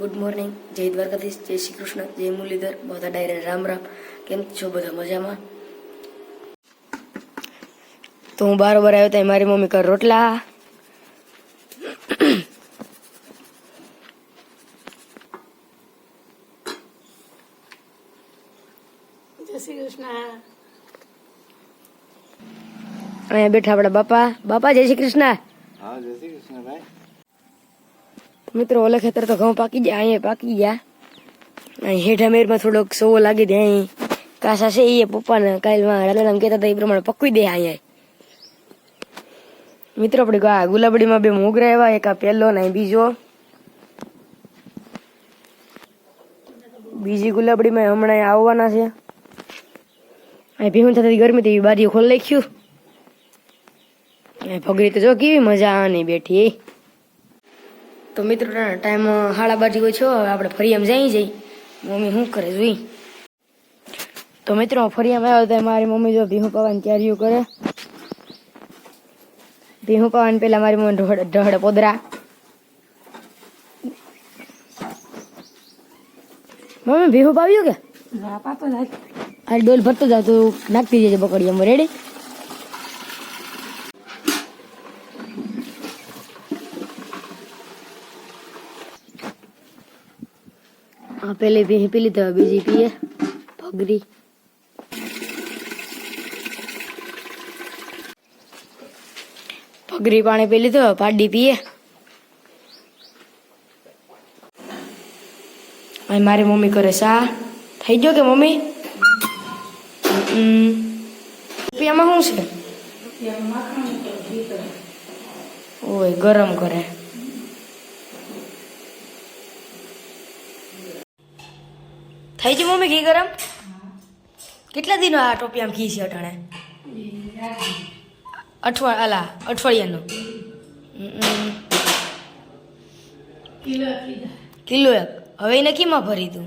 Good morning જય દ્વારકાધીશ જય શ્રી કૃષ્ણ જય મુરલીધર બધા ડાયરે રામ રામ કેમ છો બધા મજામાં? તો હું બારોબર આવ્યો ત્યાં મારી મમ્મી કર રોટલા. જય શ્રી કૃષ્ણ. અહીંયા બેઠા આપણા બાપા. બાપા જય શ્રી કૃષ્ણ. હા જય શ્રી કૃષ્ણ ભાઈ. મિત્રો, ઓલે ખેતર તો ઘઉં પાકી ગયા, અહીંયા પાકી ગયા. અહીં હેઠા મેરમાં થોડોક સોવો લાગી દે અહીં. કાસા છે એ પપ્પાને કાલમાં રાજારામ કહેતા હતા એ પ્રમાણે પકવી દે અહીંયા. મિત્રો, આપણે આ ગુલાબડીમાં બે મોગરા એવા, એક આ પહેલો ને બીજો. બીજી ગુલાબડીમાં હમણાં આવવાના છે. અહીં ભીહું થતી ગરમી, તેવી બારીઓ ખોલી નાખ્યું. ભગરી તો જો કેવી મજા આની બેઠી. તો મિત્રો ટાઈમ હાળા બાજી હોય છો હવે આપણે ફરિયામાં જઈ જઈ. મમ્મી શું કરે જોઈ તો મિત્રો ફરિયામાં આવ્યો તો મારી મમ્મી જો ભીહું પાવાની તૈયારીઓ કરે. ભીહું પાવાની પેલા મારી મમ્મી ઢોળ ઢોળ પોદરા. મમ્મી ભીહું પાવ્યું કે? આ ડોલ ભરતો જાવ તો નાખતી જજે એમ રેડી આ પેલી ભીહી પી તો બીજી પીએ. ભગરી. ભગરી પાણી પી તો પાડી પીએ. અહીં મારી મમ્મી કરે સા થઈ ગયો કે મમ્મી. રૂપિયામાં શું છે? ઓય ગરમ કરે. થઈ ગયું મમ્મી ઘી ગરમ? કેટલા દિનો આ ટોપી આમ ઘી છે અટાણે? અઠવા અલા અઠવાડિયાનું. કિલો એક. હવે એને કીમાં ભરી તું?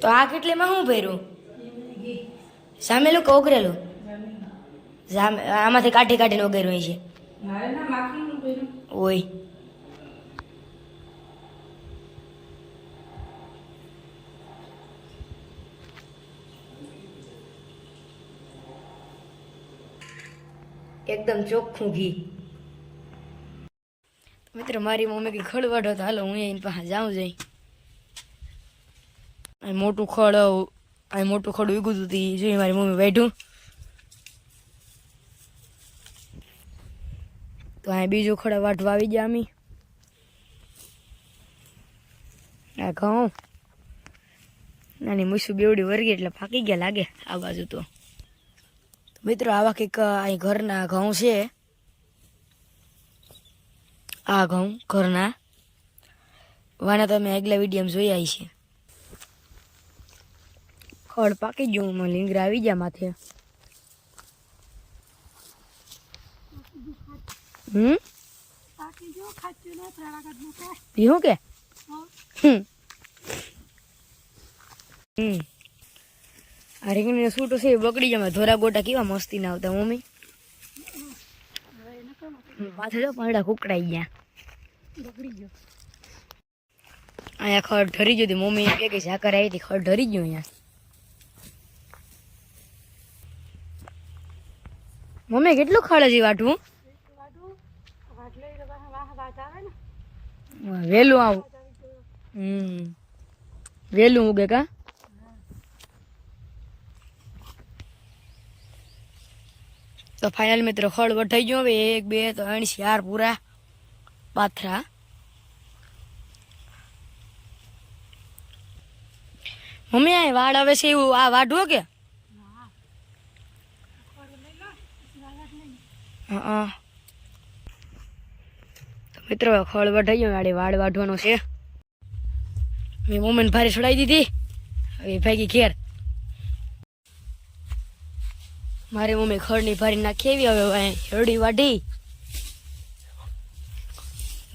તો આ કેટલીમાં શું ભર્યું? સામેલું કે ઓગરેલું? આમાંથી કાઢી કાઢીને ઓગેરું છે. ઓય. એકદમ ચોખ્ખું ઘી. મિત્ર, મારી મમ્મી કે ખડ વાઢો તો હાલો, હું એની પાસે જાઉં જઈ. મોટું ખડ અહીં મોટું ખડ ઉગું હતું જોઈ મારી મમ્મી બેઠું. તો અહીં બીજું ખડ વાઢવા આવી ગયા અમી. આ ઘઉં. નાની મૂસું બેવડી વર્ગી એટલે પાકી ગયા લાગે. આ બાજુ તો. મિત્રો આવા કંઈક અહીં ઘરના ઘઉં છે. આ ઘઉં ઘરના. વાના તમે આગલા વિડીયમ જોઈ આવી છે. ખડ પાકી ગયું મને લીંગરા આવી ગયા માથે. હમ? પીવું કે? હમ. હમ. આ રીંગણીનો સૂટો છે એ બગડી જાય. ધોરા ગોટા કેવા મસ્તી ના આવતા મમ્મી. જો પાંદડા કુકડાઈ ગયા. અહીંયા ખડ ઢરી ગયું મમ્મી કે કે ઝાકર આવી હતી ખડ ઢરી ગયું અહીંયા. મમ્મી કેટલું ખડ હજી વાટવું? આવે વહેલું આવું. હમ. વહેલું ઉગે કા? તો ફાઇનલ મિત્રો ખડ વઢાઈ ગયો, હવે એક, બે, ત્રણ, ચાર પૂરા. પાથરા મમ્મી, આ વાડ આવે છે એવું, આ વાઢવો કે? હા મિત્રો, ખડ વઢાઈ ગયો આડે વાડ વાઢવાનો છે. મેં મમ્મીને ભારે છોડાવી દીધી. હવે ભાગી ઘેર. મારી મમ્મી ખડની ભારી નાખી આવી હવે અહીં હેરડી વાઢી.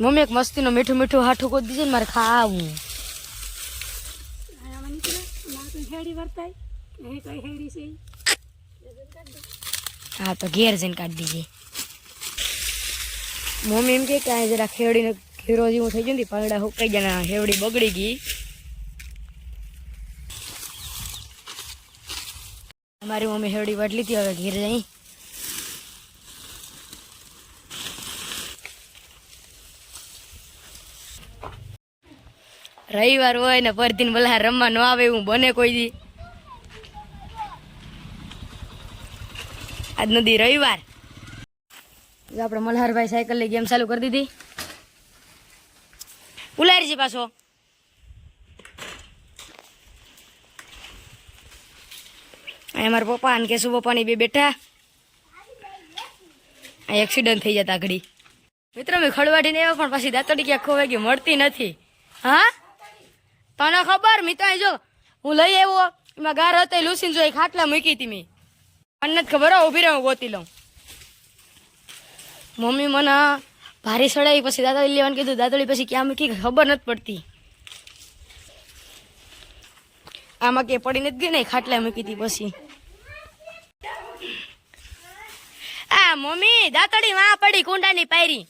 મમ્મી એક મસ્તીનો મીઠું મીઠું હાઠું કોઈ દીધું ને મારે ખાવું. આમાં નીકળે ના તો હેડી વર્તાય? એ કઈ હેડી છે ઈ. હા તો ઘેર જઈને કાઢી દીધી મમ્મી એમ કે કે આ જરા ખેવડીને ઘેરો જેવું થઈ ગયું ને પાંદડા હુકાઈ ગયા ને હેવડી બગડી ગઈ. અમારી મમ્મી હેવડી વાટ હવે ઘેર જઈ રવિવાર હોય ને પરદીન બોલા રમવા ન આવે એવું બને કોઈ દી. આજ નદી રવિવાર. આપણે મલ્હારભાઈ સાયકલ લઈ ગેમ ચાલુ કરી દીધી. ઉલારજી પાછો. અહીંયા મારા પપ્પા અને કેશુ પપ્પાની બે બેઠા. અહીં એક્સિડન્ટ થઈ જતા ઘડી. મિત્ર મેં ખડવાડીને એવા પણ પછી દાંતડી ક્યાં ખોવાઈ ગઈ મળતી નથી. હા? તને ખબર? મિત્રો અહીં જો હું લઈ આવ્યો. એમાં ગાર હતો લૂસીને જો એક ખાટલા મૂકી હતી મેં. મને નથી ખબર હો, ઊભી રહે હું ગોતી લઉં. મમ્મી મને ભારી સડાવી પછી દાદા લેવાનું કીધું. દાદડી પછી ક્યાં મૂકી ખબર નથી પડતી. આમાં કે પડી નથી ગઈ ને ખાટલા મૂકી હતી પછી આ મમ્મી, દાતડી માં પડી, કુંડાની પાયરી.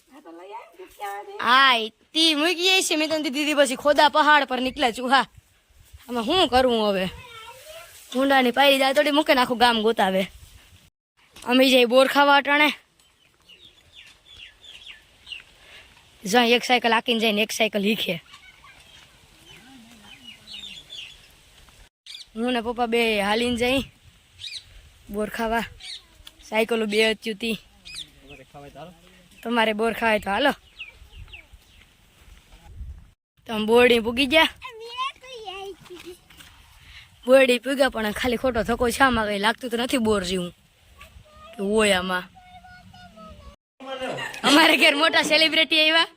હા તી મૂકી જઈ છે. મેં તને દીધી પછી ખોદા પહાડ પર નીકળ્યા હા. આમાં શું કરવું હવે? કુંડાની પાયરી દાતડી મૂકે ને આખું ગામ ગોતાવે. અમે જઈ બોર ખાવા અટાણે. જ્યાં એક સાયકલ આકીને જાય ને એક સાયકલ હીખે. હું ને પપ્પા બે હાલીને જઈ બોર ખાવા. સાયકલો બે અચ્યુતી તમારે બોર ખાવાય તો હાલો. તમે બોરડી પૂગી ગયા? બોરડી પૂગ્યા પણ ખાલી ખોટો થકો છે આમાં કઈ લાગતું તો નથી બોર જેવું. કે હોય આમાં. અમારે ઘેર મોટા સેલિબ્રિટી આવ્યા.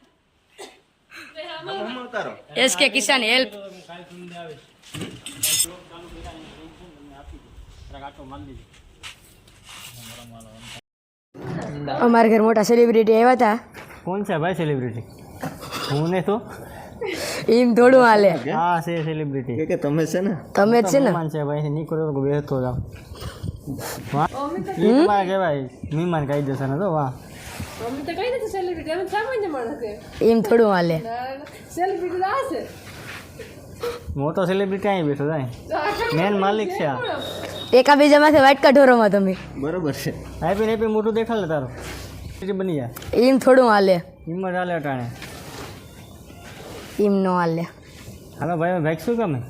એસ કે કિસાન હેલ્પ અમારા ઘર મોટા સેલિબ્રિટી આવ્યા હતા કોણ છે ભાઈ સેલિબ્રિટી હું ને તો? એમ થોડું હાલે. હા છે સેલિબ્રિટી કે કે તમે છે ને? તમે જ છે ને? મહેમાન છે ભાઈ નીકળો તો બેસતો જાવ વાહ. કહેવાય મહેમાન કાયદેસર ને તો વાહ. મમ્મી તો કઈ નથી સેલિબ્રિટી અમે સામાન્ય માણસ છે. એમ થોડું હાલે. સેલિબ્રિટી આ છે. મોટો સેલિબ્રિટી અહીં બેઠો જાય મેન માલિક છે આ. એકાબીજા માંથી વાટકા ઢોરોમાં તમે. બરોબર છે. હેપી હેપી મોટું દેખાડે લે તારું. Celebrity બની જાય. એમ થોડું હાલે. હિંમત હાલે અટાણે. એમ નો હાલે. હાલો ભાઈ ભાઈ શું તમે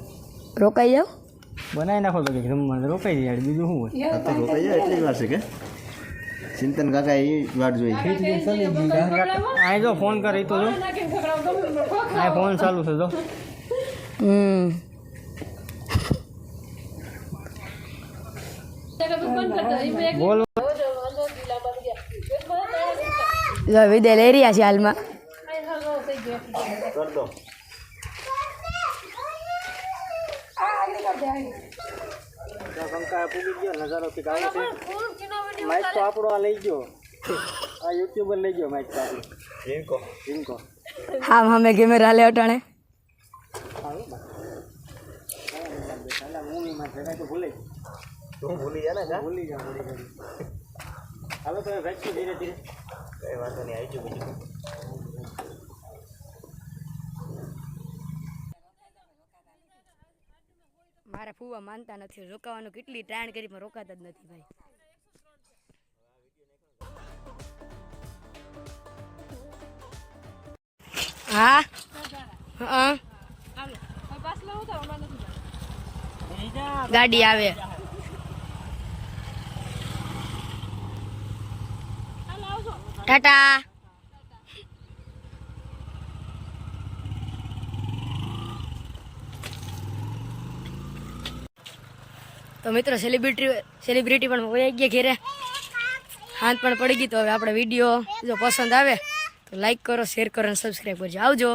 રોકાઈ જાઓ. બનાવી નાખો તો જમવાનું રોકાઈ જાય બીજું શું હોય? તો રોકાઈ જાય એટલી વાર છે કે? ચિંતન કાકા એ વાટ જોઈ. અહીં જો ફોન કરે તો જો. અહીં ફોન ચાલુ છે જો. હમ. બોલ જો વિદે લઈ રહ્યા છે હાલમાં કર દો પંખા પૂગી ગયો નજારો કંઈક આવે છે માઇક તો આપણો આ લઈ ગયો આ યુટ્યુબર લઈ ગયો માઇક તો આપણો જીનકો જીનકો હા અમે કેમેરા હાલે અટાણે તો ભૂલે તું ભૂલી જા ને ભૂલી હાલો વેચશું ધીરે ધીરે. કઈ વાંધો નહીં આવી ગયું બીજું મારા ફૂવા માનતા નથી રોકાવાનું કેટલી ટ્રાણ કરી પણ રોકાતા જ નથી ભાઈ. હા? હા પાસ લાવો તો અમારે નથી ગાડી આવે. ટાટા. તો મિત્રો સેલિબ્રિટી સેલિબ્રિટી પણ વહી ગયા ઘેરે. હાથ પણ પડી ગઈ, તો હવે આપણે વીડિયો જો પસંદ આવે, તો લાઈક કરો શેર કરો અને સબસ્ક્રાઈબ કરજો. આવજો.